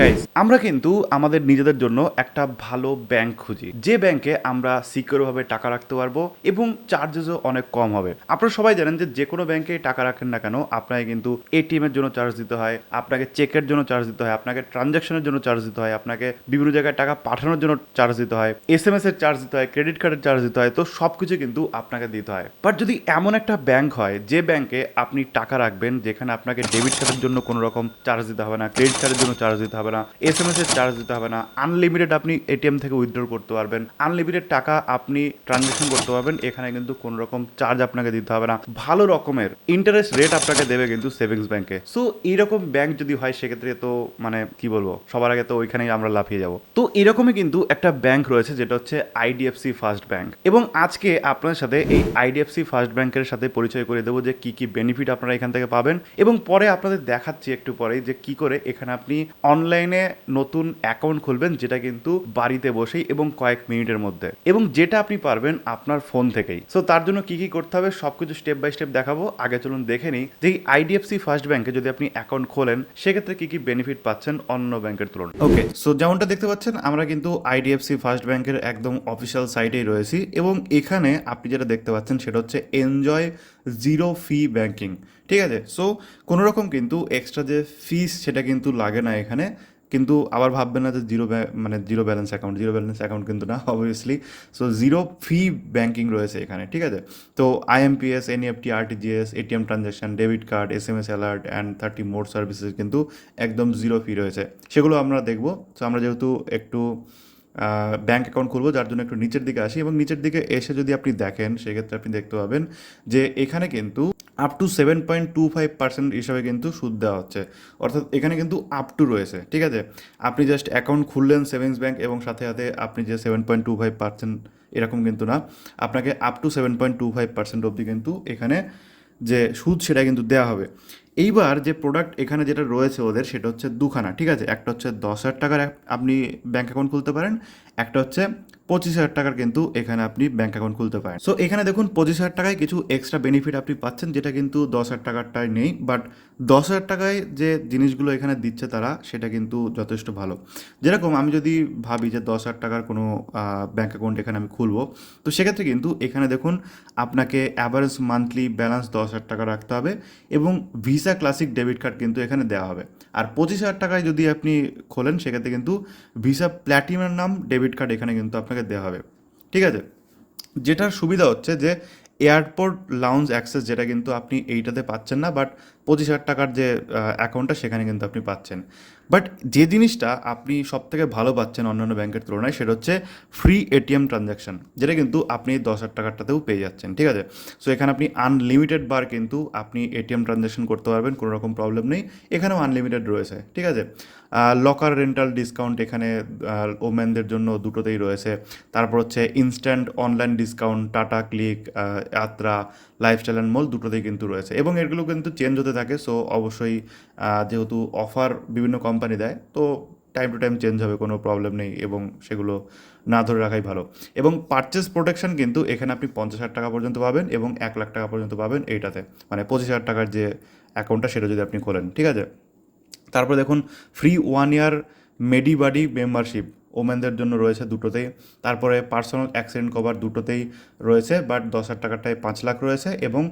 Guys আমরা কিন্তু আমাদের নিজেদের জন্য একটা ভালো ব্যাংক খুঁজি। যে ব্যাংকে আমরা সিকিউর ভাবে টাকা রাখতে পারব এবং চার্জেসও অনেক কম হবে। আপনারা সবাই জানেন যে যে কোনো ব্যাংকে টাকা রাখেন না কেন, আপনাকে কিন্তু এটিএম এর জন্য চার্জ দিতে হয়, আপনাকে চেকের জন্য চার্জ দিতে হয়, আপনাকে ট্রানজাকশনের জন্য চার্জ দিতে হয়, আপনাকে বিভিন্ন জায়গায় টাকা পাঠানোর জন্য চার্জ দিতে হয় এস এম এস এর চার্জ দিতে হয় ক্রেডিট কার্ডের চার্জ দিতে হয়, তো সব কিছু কিন্তু আপনাকে দিতে হয়। বাট যদি এমন একটা ব্যাংক হয়, যে ব্যাংকে আপনি টাকা রাখবেন, যেখানে আপনাকে ডেবিট কার্ডের জন্য কোনো রকম চার্জ দিতে হবে না ক্রেডিট কার্ডের জন্য চার্জ দিতে হবে না এস এম এস এর চার্জ দিতে হবে না আনলিমিটেড আপনি এটিএম থেকে উইথড্র করতে পারবেন আনলিমিটেড টাকা আপনি ট্রানজেকশন করতে পারবেন, এখানে কিন্তু কোনো রকম চার্জ আপনাকে দিতে হবে না। ভালো রকমের ইন্টারেস্ট রেট আপনাকে দেবে কিন্তু সেভিংস ব্যাংকে সো এইরকম ব্যাংক যদি হয়, সেক্ষেত্রে তো মানে কি বলব, সবার আগে তো ওইখানেই আমরা লাফিয়ে যাব। তো, এরকমই কিন্তু একটা ব্যাংক রয়েছে, যেটা হচ্ছে আইডিএফসি ফার্স্ট ব্যাংক এবং আজকে আপনাদের সাথে এই আইডিএফসি ফার্স্ট ব্যাংকের সাথে পরিচয় করে দেবো যে কি কি বেনিফিট আপনারা এখান থেকে পাবেন। এবং পরে আপনাদের দেখাচ্ছি একটু পরেই যে কি করে এখানে আপনি অনলাইনে নতুন অ্যাকাউন্ট খুলবেন, যেটা কিন্তু বাড়িতে বসেই এবং কয়েক মিনিটের মধ্যে। এবং যেটা আপনি পারবেন আপনার ফোন থেকেই। সো তার জন্য কি কি করতে হবে, সবকিছু স্টেপ বাই স্টেপ দেখাবো। আগে চলুন দেখে নিই যে আইডিএফসি ফার্স্ট ব্যাংকে যদি আপনি অ্যাকাউন্ট খোলেন, সেক্ষেত্রে কি কি বেনিফিট পাচ্ছেন অন্য ব্যাংকের তুলনায়। ওকে সো যেমনটা দেখতে পাচ্ছেন, আমরা কিন্তু আইডিএফসি ফার্স্ট ব্যাংকের একদম অফিসিয়াল সাইটেই রয়েছি। এবং এখানে আপনি যেটা দেখতে পাচ্ছেন, সেটা হচ্ছে এনজয় জিরো ফি ব্যাংকিং ঠিক আছে? সো কোনো রকম কিন্তু এক্সট্রা যে ফিস সেটা কিন্তু লাগে না এখানে। কিন্তু আবার ভাববেন না যে জিরো মানে zero balance account zero balance account কিন্তু না obviously so zero fee banking রয়েছে এখানে, ঠিক আছে? তো IMPS NEFT RTGS ATM transaction debit card S M S alert and thirty more services কিন্তু একদম জিরো ফি রয়েছে। সেগুলো আমরা দেখব। তো আমরা যেহেতু একটু ব্যাঙ্ক অ্যাকাউন্ট খুলবো, যার জন্য একটু নিচের দিকে আসি এবং নিচের দিকে এসে যদি আপনি দেখেন, সেক্ষেত্রে আপনি দেখতে পাবেন যে এখানে কিন্তু up to seven point two five percent হিসাবে কিন্তু সুদ দেওয়া হচ্ছে। অর্থাৎ এখানে কিন্তু আপ টু রয়েছে, ঠিক আছে? আপনি জাস্ট অ্যাকাউন্ট খুললেন সেভিংস ব্যাঙ্ক এবং সাথে সাথে আপনি যে seven point two five percent এরকম কিন্তু না, আপনাকে up to seven point two five percent অবধি কিন্তু এখানে যে সুদ, সেটা কিন্তু দেওয়া হবে। এইবার যে প্রোডাক্ট এখানে যেটা রয়েছে ওদের, সেটা হচ্ছে দুখানা, ঠিক আছে? একটা হচ্ছে দশ হাজার টাকার, আপনি ব্যাঙ্ক অ্যাকাউন্ট খুলতে পারেন একটা হচ্ছে পঁচিশ হাজার টাকার কিন্তু এখানে আপনি ব্যাঙ্ক অ্যাকাউন্ট খুলতে পারেন। সো এখানে দেখুন পঁচিশ হাজার টাকায় কিছু এক্সট্রা বেনিফিট আপনি পাচ্ছেন, যেটা কিন্তু দশ হাজার টাকারটায় নেই বাট দশ হাজার টাকায় যে জিনিসগুলো এখানে দিচ্ছে তারা, সেটা কিন্তু যথেষ্ট ভালো। যেরকম আমি যদি ভাবি যে দশ হাজার টাকার কোনো ব্যাঙ্ক অ্যাকাউন্ট এখানে আমি খুলবো, তো সেক্ষেত্রে কিন্তু এখানে দেখুন আপনাকে অ্যাভারেজ মান্থলি ব্যালেন্স দশ হাজার টাকা রাখতে হবে এবং ভিসা ক্লাসিক ডেবিট কার্ড কিন্তু এখানে দেওয়া হবে। আর পঁচিশ হাজার টাকায় যদি আপনি খোলেন, সেক্ষেত্রে কিন্তু ভিসা প্ল্যাটিনাম নাম ডেবিট কার্ড এখানে কিন্তু আপনাকে দেওয়া হবে। ঠিক আছে? যেটার সুবিধা হচ্ছে যে এয়ারপোর্ট লাউঞ্জ অ্যাক্সেস যেটা কিন্তু আপনি এইটাতে পাচ্ছেন না বাট পঁচিশ হাজার টাকার যে অ্যাকাউন্টটা সেখানে কিন্তু আপনি পাচ্ছেন। বাট যে জিনিসটা আপনি সব থেকে ভালো পাচ্ছেন অন্যান্য ব্যাংকের তুলনায় সেটা হচ্ছে ফ্রি এটিএম ট্রানজ্যাকশন যেটা কিন্তু আপনি দশ হাজার টাকারটাতেও পেয়ে যাচ্ছেন, ঠিক আছে? সো এখানে আপনি আনলিমিটেড বার কিন্তু আপনি এটিএম ট্রানজ্যাকশন করতে পারবেন, কোনো রকম প্রবলেম নেই। এখানেও আনলিমিটেড রয়েছে, ঠিক আছে? লকার রেন্টাল ডিসকাউন্ট এখানে ওমেনদের জন্য দুটোতেই রয়েছে। তারপর হচ্ছে instant online discount Tata CLiQ Yatra Lifestyle and mall দুটোতেই কিন্তু রয়েছে। এবং এগুলো কিন্তু চেঞ্জ হতে থাকে সো অবশ্যই যেহেতু অফার বিভিন্ন কোম্পানি দেয়, তো টাইম টু টাইম চেঞ্জ হবে, কোনো প্রবলেম নেই এবং সেগুলো না ধরে রাখাই ভালো। এবং পারচেস প্রোটেকশন কিন্তু এখানে আপনি পঞ্চাশ হাজার টাকা পর্যন্ত পাবেন এবং এক লাখ টাকা পর্যন্ত পাবেন এইটাতে। মানে পঁচিশ হাজার টাকার যে অ্যাকাউন্টটা সেটা যদি আপনি খোলেন, ঠিক আছে? তারপরে দেখুন ফ্রি ওয়ান ইয়ার মেডি বাডি মেম্বারশিপ ওমেনদের জন্য রয়েছে দুটোতেই। তারপরে পার্সোনাল অ্যাক্সিডেন্ট কভার দুটোতেই রয়েছে বাট দশ হাজার টাকারটায় পাঁচ লাখ রয়েছে এবং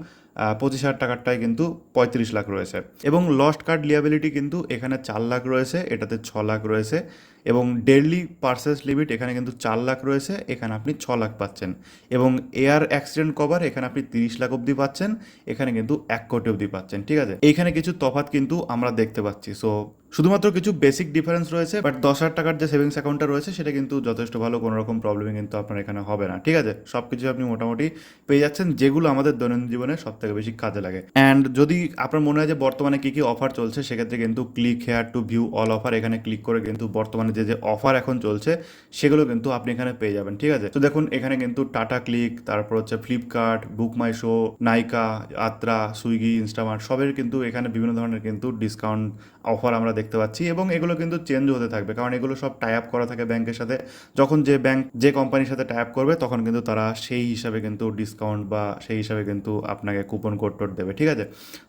পঁচিশ হাজার টাকারটায় কিন্তু পঁয়ত্রিশ লাখ রয়েছে। এবং লস্ট কার্ড লিয়াবিলিটি কিন্তু এখানে চার লাখ রয়েছে, এটাতে ছ লাখ রয়েছে এবং ডেইলি পার্সেস লিমিট এখানে কিন্তু চার লাখ রয়েছে, এখানে আপনি ছ লাখ পাচ্ছেন। এবং এয়ার অ্যাক্সিডেন্ট কভার এখানে আপনি তিরিশ লাখ অবধি পাচ্ছেন, এখানে কিন্তু এক কোটি অবধি পাচ্ছেন, ঠিক আছে? এইখানে কিছু তফাৎ কিন্তু আমরা দেখতে পাচ্ছি। সো শুধুমাত্র কিছু বেসিক ডিফারেন্স রয়েছে বাট দশ হাজার টাকার যে সেভিংস অ্যাকাউন্টটা রয়েছে, সেটা কিন্তু যথেষ্ট ভালো, কোনো রকম প্রবলেমই কিন্তু আপনার এখানে হবে না, ঠিক আছে? সব কিছু আপনি মোটামুটি পেয়ে যাচ্ছেন, যেগুলো আমাদের দৈনন্দিন জীবনে সব থেকে বেশি কাজে লাগে। অ্যান্ড যদি আপনার মনে হয় যে বর্তমানে কী কী অফার চলছে, সেক্ষেত্রে কিন্তু click here to view all offer এখানে ক্লিক করে কিন্তু বর্তমানে যে যে অফার এখন চলছে, সেগুলো কিন্তু আপনি এখানে পেয়ে যাবেন, ঠিক আছে? তো দেখুন, এখানে কিন্তু টাটা ক্লিক তারপর হচ্ছে Flipkart Book My Show Nykaa আত্রা Swiggy Instamart সবের কিন্তু এখানে বিভিন্ন ধরনের কিন্তু ডিসকাউন্ট অফার আমরা দেখতে পাচ্ছি এবং এগুলো কিন্তু চেঞ্জ হতে থাকবে। কারণ এগুলো সব টাই আপ করা থাকে ব্যাংকের সাথে। যখন যে ব্যাংক যে কোম্পানির সাথে টাই আপ করবে, তখন কিন্তু তারা সেই হিসাবে কিন্তু ডিসকাউন্ট বা সেই হিসাবে কিন্তু আপনাকে কুপন কোড টোড দেবে, ঠিক আছে?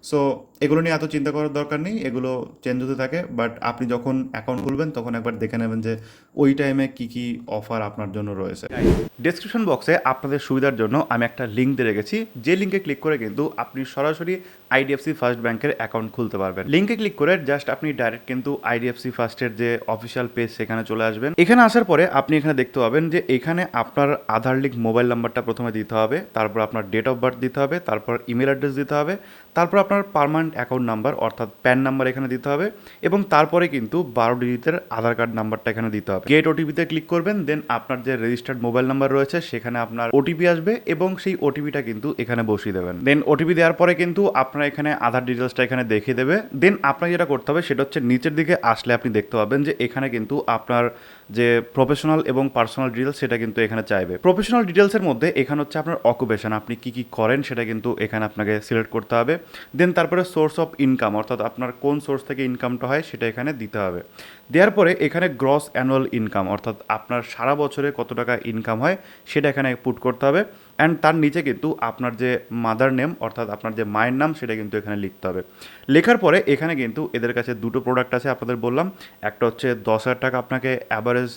সো এগুলো নিয়ে এত চিন্তা করার দরকার নেই, এগুলো চেঞ্জ হতে থাকে বাট আপনি যখন অ্যাকাউন্ট খুলবেন, তখন একবার দেখে নেবেন যে ওই টাইমে কি কি অফার আপনার জন্য রয়েছে। ডেসক্রিপশন বক্সে আপনাদের সুবিধার জন্য আমি একটা লিঙ্ক দিয়ে রেখেছি, যে লিঙ্কে ক্লিক করে কিন্তু আপনি সরাসরি আইডিএফসি ফার্স্ট ব্যাংকের অ্যাকাউন্ট খুলতে পারবেন। লিঙ্কে ক্লিক করে জাস্ট আপনি ডাইরেক্ট কিন্তু আইডিএফসি ফার্স্টের যে অফিসিয়াল পেজ সেখানে চলে আসবেন। এখানে আসার পরে আপনি এখানে দেখতে পাবেন যে এখানে আপনার আধার লিঙ্ক মোবাইল নাম্বারটা প্রথমে দিতে হবে, তারপর আপনার ডেট অফ বার্থ দিতে হবে, তারপর ইমেল অ্যাড্রেস দিতে হবে, তারপর আপনার পারমানেন্ট অ্যাকাউন্ট নাম্বার অর্থাৎ প্যান নাম্বার এখানে দিতে হবে এবং তারপরে কিন্তু বারো ডিজিটের আধার কার্ড নাম্বারটা এখানে দিতে হবে। গেট ওটিপিতে ক্লিক করবেন দেন আপনার যে রেজিস্টার্ড মোবাইল নাম্বার রয়েছে সেখানে আপনার ওটিপি আসবে এবং সেই ওটিপিটা কিন্তু এখানে বসিয়ে দেবেন। দেন ওটিপি দেওয়ার পরে কিন্তু আপনার এখানে আধার ডিটেলসটা এখানে দেখিয়ে দেবে। দেন আপনাকে যেটা করতে হবে, সেটা হচ্ছে নিচের দিকে আসলে আপনি দেখতে পাবেন যে এখানে কিন্তু আপনার যে প্রফেশনাল এবং পার্সোনাল ডিটেলস সেটা কিন্তু এখানে চাইবে। প্রফেশনাল ডিটেলসের মধ্যে এখানে হচ্ছে আপনার অকুপেশন আপনি কি কি করেন, সেটা কিন্তু এখানে আপনাকে সিলেক্ট করতে হবে। দেন তারপরে সোর্স অফ ইনকাম অর্থাৎ আপনার কোন সোর্স থেকে ইনকামটা হয়, সেটা এখানে দিতে হবে। দেওয়ার পরে এখানে গ্রস অ্যানুয়াল ইনকাম অর্থাৎ আপনার সারা বছরে কত টাকা ইনকাম হয়, সেটা এখানে পুট করতে হবে। অ্যান্ড তার নিচে কিন্তু আপনার যে মাদার নেম অর্থাৎ আপনার যে মায়ের নাম, সেটা কিন্তু এখানে লিখতে হবে। লেখার পরে এখানে কিন্তু এদের কাছে দুটো প্রোডাক্ট আছে আপনাদের বললাম। একটা হচ্ছে দশ হাজার টাকা আপনাকে অ্যাভারেজ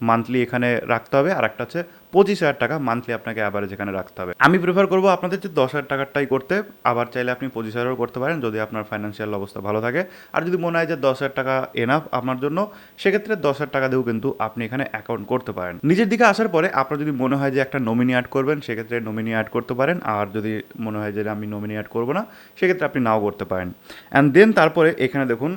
মান্থলি এখানে রাখতে হবে আর একটা হচ্ছে পঁচিশ হাজার টাকা মান্থলি আপনাকে অ্যাভারেজ এখানে রাখতে হবে। আমি প্রেফার করব আপনাদের যে দশ হাজার টাকারটাই করতে, আবার চাইলে আপনি পঁচিশ হাজারও করতে পারেন যদি আপনার ফাইন্যান্সিয়াল অবস্থা ভালো থাকে। আর যদি মনে হয় যে দশ হাজার টাকা এনাফ আপনার জন্য, সেক্ষেত্রে দশ হাজার টাকা দিয়েও কিন্তু আপনি এখানে অ্যাকাউন্ট করতে পারেন। নিজের দিকে আসার পরে আপনার যদি মনে হয় যে একটা নমিনি অ্যাড করবেন, সেক্ষেত্রে নমিনি অ্যাড করতে পারেন। আর যদি মনে হয় যে আমি নমিনি অ্যাড করব না, সেক্ষেত্রে আপনি নাও করতে পারেন। অ্যান্ড দেন তারপরে এখানে দেখুন,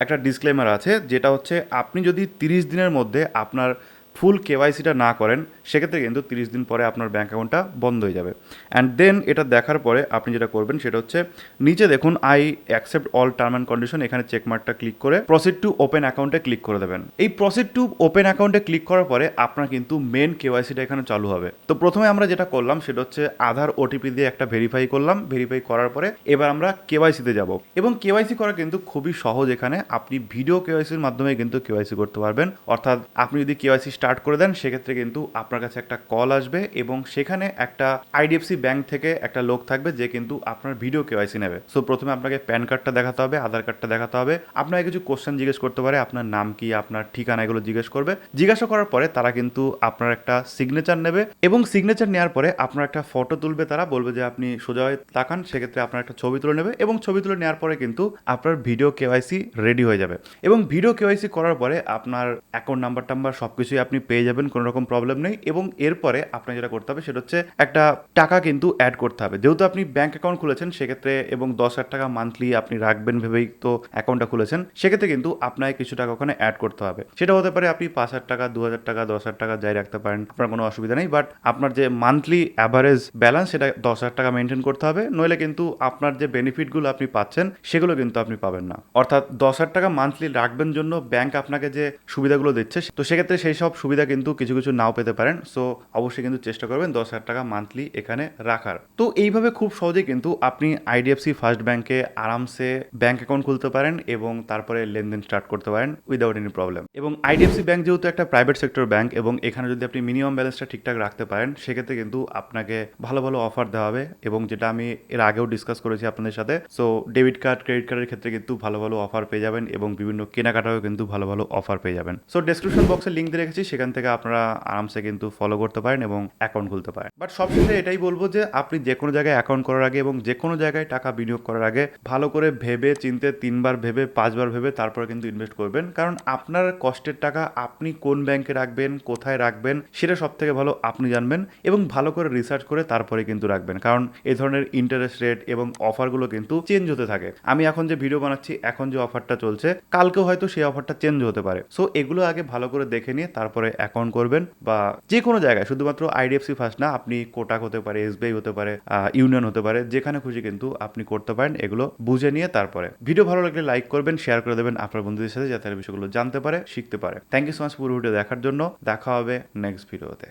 একটা ডিসক্লেমার আছে, যেটা হচ্ছে আপনি যদি তিরিশ দিনের মধ্যে আপনার ফুল কেওয়াইসিটা না করেন, সেক্ষেত্রে কিন্তু তিরিশ দিন পরে আপনার ব্যাঙ্ক অ্যাকাউন্টটা বন্ধ হয়ে যাবে। অ্যান্ড দেন এটা দেখার পরে আপনি যেটা করবেন সেটা হচ্ছে, নিচে দেখুন I accept all term and condition এখানে চেকমার্কটা ক্লিক করে প্রসিড টু ওপেন অ্যাকাউন্টে ক্লিক করে দেবেন। এই প্রসিড টু ওপেন অ্যাকাউন্টে ক্লিক করার পরে আপনার কিন্তু মেন কেওয়াইসিটা এখানে চালু হবে। তো প্রথমে আমরা যেটা করলাম, সেটা হচ্ছে আধার ওটিপি দিয়ে একটা ভেরিফাই করলাম। ভেরিফাই করার পরে এবার আমরা কেওয়াইসিতে যাব। এবং কেওয়াইসি করা কিন্তু খুবই সহজ এখানে। আপনি ভিডিও কেওয়াইসির মাধ্যমে কিন্তু কেওয়াইসি করতে পারবেন। অর্থাৎ আপনি যদি কেওয়াইসি স্টার্ট করে দেন, সেক্ষেত্রে কিন্তু আপনার কাছে একটা কল আসবে এবং সেখানে একটা আইডিএফসি ব্যাংক থেকে একটা লোক থাকবে যে কিন্তু আপনার ভিডিও কেওয়াইসি নেবে। সো প্রথমে আপনাকে প্যান কার্ডটা দেখাতে হবে, আধার কার্ডটা দেখাতে হবে। আপনাকে কিছু কোশ্চেন জিজ্ঞেস করতে পারে, আপনার নাম কি, আপনার ঠিকানা এগুলো জিজ্ঞেস করবে। জিজ্ঞাসা করার পরে তারা কিন্তু আপনার একটা সিগনেচার নেবে এবং সিগনেচার নেওয়ার পরে আপনার একটা ফটো তুলবে তারা, বলবে যে আপনি সোজা হয়ে তাকান, সেক্ষেত্রে আপনার একটা ছবি তুলে নেবে এবং ছবি তুলে নেওয়ার পরে কিন্তু আপনার ভিডিও কেওয়াইসি রেডি হয়ে যাবে। এবং ভিডিও কেওয়াইসি করার পরে আপনার অ্যাকাউন্ট নাম্বার টাম্বার সব কিছুই আপনি পেয়ে যাবেন, কোনো রকম প্রবলেম নেই এবং এরপরে আপনার যেটা করতে হবে সেটা হচ্ছে একটা টাকা কিন্তু অ্যাড করতে হবে। যেহেতু আপনি ব্যাংক অ্যাকাউন্ট খুলেছেন, সেক্ষেত্রে এবং দশ হাজার টাকা মান্থলি আপনি রাখবেন ভেবেই তো অ্যাকাউন্টটা খুলেছেন, সেক্ষেত্রে কিন্তু আপনাকে কিছু টাকা ওখানে অ্যাড করতে হবে। সেটা হতে পারে আপনি পাঁচ হাজার টাকা, দু হাজার টাকা, দশ হাজার টাকা যাই রাখতে পারেন, আপনার কোনো অসুবিধা নেই বাট আপনার যে মান্থলি অ্যাভারেজ ব্যালেন্স সেটা দশ হাজার টাকা মেনটেন করতে হবে, নইলে কিন্তু আপনার যে বেনিফিটগুলো আপনি পাচ্ছেন, সেগুলো কিন্তু আপনি পাবেন না। অর্থাৎ দশ হাজার টাকা মান্থলি রাখবেন জন্য ব্যাংক আপনাকে যে সুবিধাগুলো দিচ্ছে, তো সেক্ষেত্রে সেই সব সুবিধা কিন্তু কিছু কিছু নাও পেতে পারেন। সো অবশ্যই কিন্তু চেষ্টা করবেন দশ হাজার টাকা মান্থলি এখানে রাখার। তো এইভাবে খুব সহজেই কিন্তু আপনি আইডিএফসি ফার্স্ট ব্যাংকে আরামসে ব্যাংক অ্যাকাউন্ট খুলতে পারেন এবং তারপরে লেনদেন স্টার্ট করতে পারেন উইদাউট এনি প্রবলেম এবং আইডিএফসি ব্যাংক যেহেতু একটা প্রাইভেট সেক্টর ব্যাংক এবং এখানে যদি আপনি মিনিমাম ব্যালেন্সটা ঠিকঠাক রাখতে পারেন, সেক্ষেত্রে কিন্তু আপনাকে ভালো ভালো অফার দেওয়া হবে এবং যেটা আমি এর আগেও ডিসকাস করেছি আপনাদের সাথে সো ডেবিট কার্ড ক্রেডিট কার্ডের ক্ষেত্রে কিন্তু ভালো ভালো অফার পেয়ে যাবেন এবং বিভিন্ন কেনাকাটাও কিন্তু ভালো ভালো অফার পেয়ে যাবেন। সো ডেসক্রিপশন বক্সে লিঙ্ক দিয়ে রেখেছি সেখান থেকে আপনারা আরামসে কিন্তু ফলো করতে পারেন এবং অ্যাকাউন্ট খুলতে পারেন। বাট সবশেষে এটাই বলব যে, আপনি যে কোনো জায়গায় অ্যাকাউন্ট করার আগে এবং যে কোনো জায়গায় টাকা বিনিয়োগ করার আগে ভালো করে ভেবে চিনতে তিনবার ভেবে, পাঁচবার ভেবে তারপরে কিন্তু ইনভেস্ট করবেন। কারণ আপনার কষ্টের টাকা আপনি কোন ব্যাংকে রাখবেন, কোথায় রাখবেন, সেটা সব থেকে ভালো আপনি জানবেন এবং ভালো করে রিসার্চ করে তারপরে কিন্তু রাখবেন। কারণ এই ধরনের ইন্টারেস্ট রেট এবং অফারগুলো কিন্তু চেঞ্জ হতে থাকে। আমি এখন যে ভিডিও বানাচ্ছি, এখন যে অফারটা চলছে, কালকেও হয়তো সেই অফারটা চেঞ্জ হতে পারে। সো এগুলো আগে ভালো করে দেখে নিয়ে তারপরে অ্যাকাউন্ট করবেন বা যে কোনো জায়গায়, শুধুমাত্র আইডিএফসি ফার্স্ট না, আপনি কোটাক হতে পারে এসবিআই হতে পারে ইউনিয়ন হতে পারে, যেখানে খুশি কিন্তু আপনি করতে পারেন, এগুলো বুঝে নিয়ে তারপরে। ভিডিও ভালো লাগলে লাইক করবেন শেয়ার করে দেবেন আপনার বন্ধুদের সাথে যাতে বিষয়গুলো জানতে পারে, শিখতে পারে। থ্যাংক ইউ সো মাচ পুরো ভিডিও দেখার জন্য। দেখা হবে নেক্সট ভিডিওতে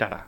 টাটা।